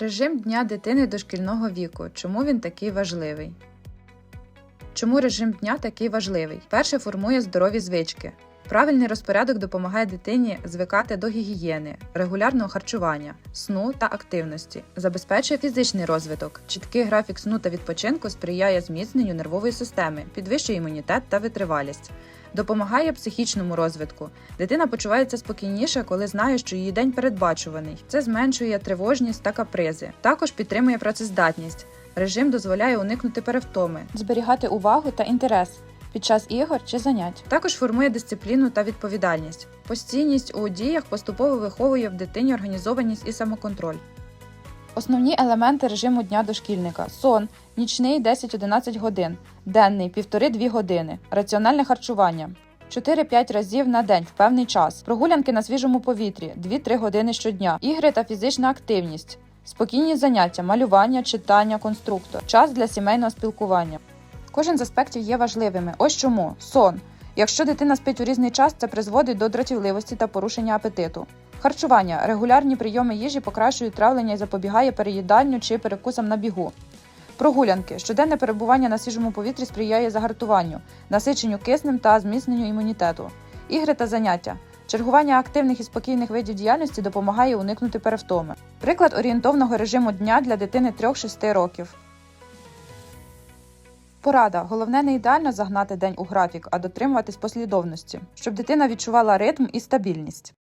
Режим дня дитини дошкільного віку. Чому він такий важливий? Чому режим дня такий важливий? Перше формує здорові звички. Правильний розпорядок допомагає дитині звикати до гігієни, регулярного харчування, сну та активності, забезпечує фізичний розвиток. Чіткий графік сну та відпочинку сприяє зміцненню нервової системи, підвищує імунітет та витривалість. Допомагає психічному розвитку. Дитина почувається спокійніше, коли знає, що її день передбачуваний. Це зменшує тривожність та капризи. Також підтримує працездатність. Режим дозволяє уникнути перевтоми, зберігати увагу та інтерес під час ігор чи занять. Також формує дисципліну та відповідальність. Постійність у діях поступово виховує в дитині організованість і самоконтроль. Основні елементи режиму дня дошкільника: сон, нічний 10-11 годин, денний 1,5-2 години, раціональне харчування. 4-5 разів на день в певний час, прогулянки на свіжому повітрі 2-3 години щодня, ігри та фізична активність, спокійні заняття, малювання, читання, конструктор, час для сімейного спілкування. Кожен з аспектів є важливими. Ось чому сон. Якщо дитина спить у різний час, це призводить до дратівливості та порушення апетиту. Харчування регулярні прийоми їжі покращують травлення і запобігає переїданню чи перекусам на бігу. Прогулянки щоденне перебування на свіжому повітрі сприяє загартуванню, насиченню киснем та зміцненню імунітету. Ігри та заняття. Чергування активних і спокійних видів діяльності допомагає уникнути перевтоми. Приклад орієнтовного режиму дня для дитини 3-6 років. Порада. Головне не ідеально загнати день у графік, а дотримуватись послідовності, щоб дитина відчувала ритм і стабільність.